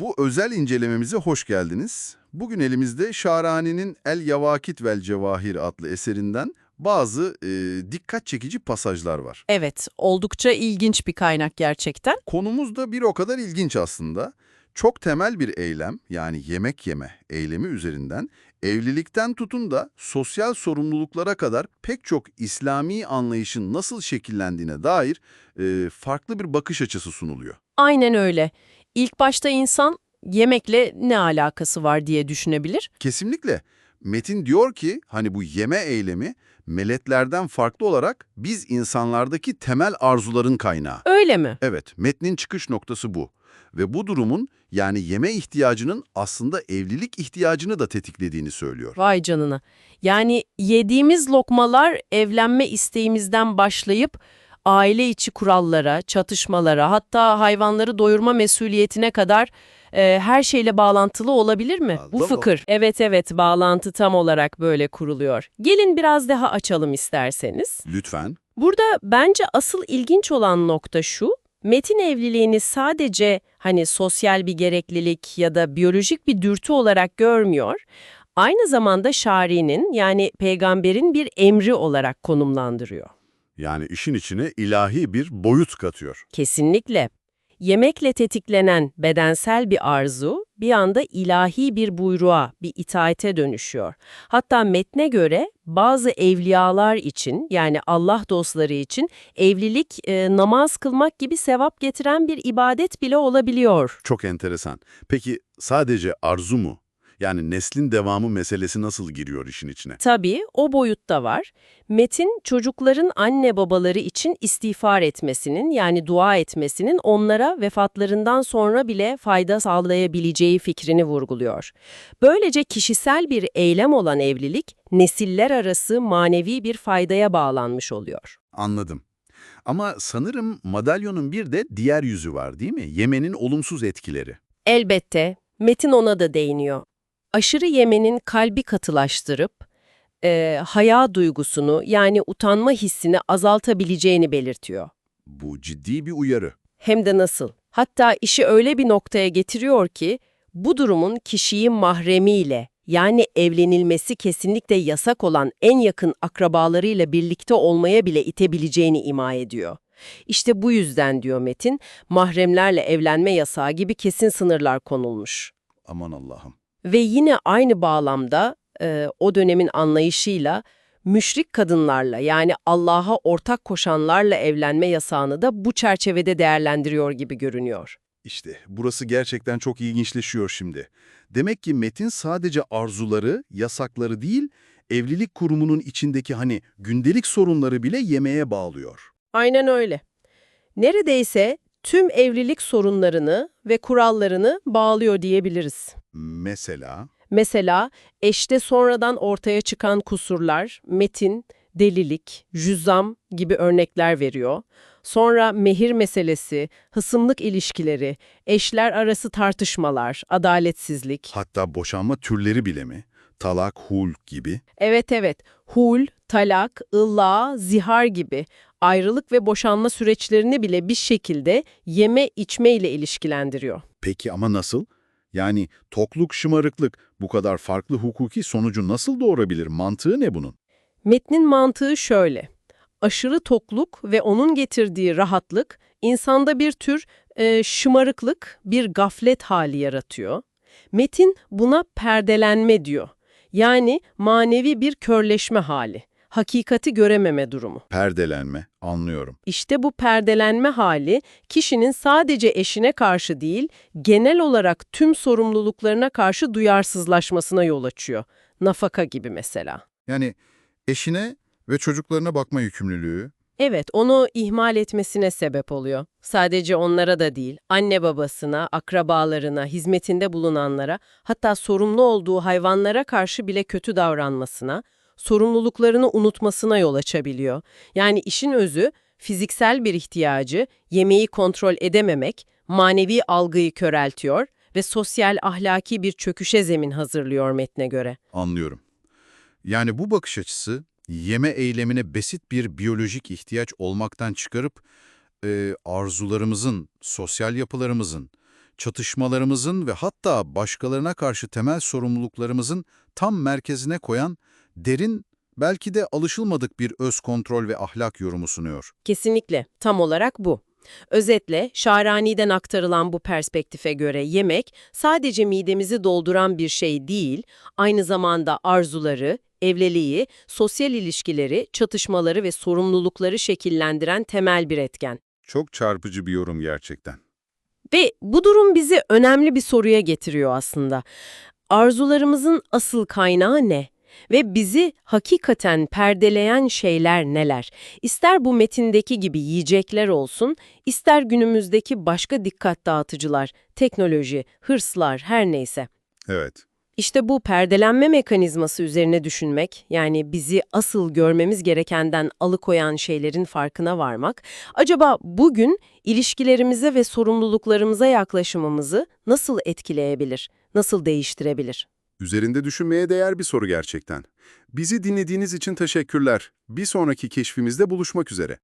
Bu özel incelememize hoş geldiniz. Bugün elimizde Şarani'nin El Yavakit vel Cevahir adlı eserinden bazı e, dikkat çekici pasajlar var. Evet, oldukça ilginç bir kaynak gerçekten. Konumuz da bir o kadar ilginç aslında. Çok temel bir eylem yani yemek yeme eylemi üzerinden evlilikten tutun da sosyal sorumluluklara kadar pek çok İslami anlayışın nasıl şekillendiğine dair e, farklı bir bakış açısı sunuluyor. Aynen öyle. İlk başta insan yemekle ne alakası var diye düşünebilir. Kesinlikle. Metin diyor ki hani bu yeme eylemi meleklerden farklı olarak biz insanlardaki temel arzuların kaynağı. Öyle mi? Evet, metnin çıkış noktası bu. Ve bu durumun yani yeme ihtiyacının aslında evlilik ihtiyacını da tetiklediğini söylüyor. Vay canına. Yani yediğimiz lokmalar evlenme isteğimizden başlayıp aile içi kurallara, çatışmalara, hatta hayvanları doyurma mesuliyetine kadar e, her şeyle bağlantılı olabilir mi? Bu Vallahi- fıkır. Evet evet bağlantı tam olarak böyle kuruluyor. Gelin biraz daha açalım isterseniz. Lütfen. Burada bence asıl ilginç olan nokta şu, metin evliliğini sadece hani sosyal bir gereklilik ya da biyolojik bir dürtü olarak görmüyor, aynı zamanda şari'nin yani peygamberin bir emri olarak konumlandırıyor. Yani işin içine ilahi bir boyut katıyor. Kesinlikle. Yemekle tetiklenen bedensel bir arzu bir anda ilahi bir buyruğa, bir itaate dönüşüyor. Hatta metne göre bazı evliyalar için yani Allah dostları için evlilik e, namaz kılmak gibi sevap getiren bir ibadet bile olabiliyor. Çok enteresan. Peki sadece arzu mu? Yani neslin devamı meselesi nasıl giriyor işin içine? Tabii o boyutta var. Metin çocukların anne babaları için istiğfar etmesinin yani dua etmesinin onlara vefatlarından sonra bile fayda sağlayabileceği fikrini vurguluyor. Böylece kişisel bir eylem olan evlilik nesiller arası manevi bir faydaya bağlanmış oluyor. Anladım. Ama sanırım madalyonun bir de diğer yüzü var değil mi? Yemenin olumsuz etkileri. Elbette Metin ona da değiniyor. Aşırı yemenin kalbi katılaştırıp e, haya duygusunu yani utanma hissini azaltabileceğini belirtiyor. Bu ciddi bir uyarı. Hem de nasıl? Hatta işi öyle bir noktaya getiriyor ki bu durumun kişiyi mahremiyle yani evlenilmesi kesinlikle yasak olan en yakın akrabalarıyla birlikte olmaya bile itebileceğini ima ediyor. İşte bu yüzden diyor Metin, mahremlerle evlenme yasağı gibi kesin sınırlar konulmuş. Aman Allah'ım. Ve yine aynı bağlamda e, o dönemin anlayışıyla müşrik kadınlarla yani Allah'a ortak koşanlarla evlenme yasağını da bu çerçevede değerlendiriyor gibi görünüyor. İşte burası gerçekten çok ilginçleşiyor şimdi. Demek ki metin sadece arzuları, yasakları değil, evlilik kurumunun içindeki hani gündelik sorunları bile yemeğe bağlıyor. Aynen öyle. Neredeyse tüm evlilik sorunlarını ve kurallarını bağlıyor diyebiliriz. Mesela Mesela eşte sonradan ortaya çıkan kusurlar, metin, delilik, cüzam gibi örnekler veriyor. Sonra mehir meselesi, hısımlık ilişkileri, eşler arası tartışmalar, adaletsizlik. hatta boşanma türleri bile mi? Talak, hul gibi. Evet evet, hul, talak, ılla, zihar gibi ayrılık ve boşanma süreçlerini bile bir şekilde yeme içme ile ilişkilendiriyor. Peki ama nasıl? Yani tokluk, şımarıklık bu kadar farklı hukuki sonucu nasıl doğurabilir? Mantığı ne bunun? Metnin mantığı şöyle. Aşırı tokluk ve onun getirdiği rahatlık insanda bir tür e, şımarıklık, bir gaflet hali yaratıyor. Metin buna perdelenme diyor. Yani manevi bir körleşme hali, hakikati görememe durumu. Perdelenme, anlıyorum. İşte bu perdelenme hali kişinin sadece eşine karşı değil, genel olarak tüm sorumluluklarına karşı duyarsızlaşmasına yol açıyor. Nafaka gibi mesela. Yani eşine ve çocuklarına bakma yükümlülüğü, Evet, onu ihmal etmesine sebep oluyor. Sadece onlara da değil, anne babasına, akrabalarına, hizmetinde bulunanlara, hatta sorumlu olduğu hayvanlara karşı bile kötü davranmasına, sorumluluklarını unutmasına yol açabiliyor. Yani işin özü, fiziksel bir ihtiyacı, yemeği kontrol edememek, manevi algıyı köreltiyor ve sosyal ahlaki bir çöküşe zemin hazırlıyor metne göre. Anlıyorum. Yani bu bakış açısı yeme eylemine basit bir biyolojik ihtiyaç olmaktan çıkarıp e, arzularımızın, sosyal yapılarımızın, çatışmalarımızın ve hatta başkalarına karşı temel sorumluluklarımızın tam merkezine koyan derin, belki de alışılmadık bir öz kontrol ve ahlak yorumu sunuyor. Kesinlikle, tam olarak bu. Özetle, Şarani'den aktarılan bu perspektife göre yemek sadece midemizi dolduran bir şey değil, aynı zamanda arzuları, evliliği, sosyal ilişkileri, çatışmaları ve sorumlulukları şekillendiren temel bir etken. Çok çarpıcı bir yorum gerçekten. Ve bu durum bizi önemli bir soruya getiriyor aslında. Arzularımızın asıl kaynağı ne? Ve bizi hakikaten perdeleyen şeyler neler? İster bu metindeki gibi yiyecekler olsun, ister günümüzdeki başka dikkat dağıtıcılar, teknoloji, hırslar her neyse. Evet. İşte bu perdelenme mekanizması üzerine düşünmek, yani bizi asıl görmemiz gerekenden alıkoyan şeylerin farkına varmak, acaba bugün ilişkilerimize ve sorumluluklarımıza yaklaşımımızı nasıl etkileyebilir, nasıl değiştirebilir? Üzerinde düşünmeye değer bir soru gerçekten. Bizi dinlediğiniz için teşekkürler. Bir sonraki keşfimizde buluşmak üzere.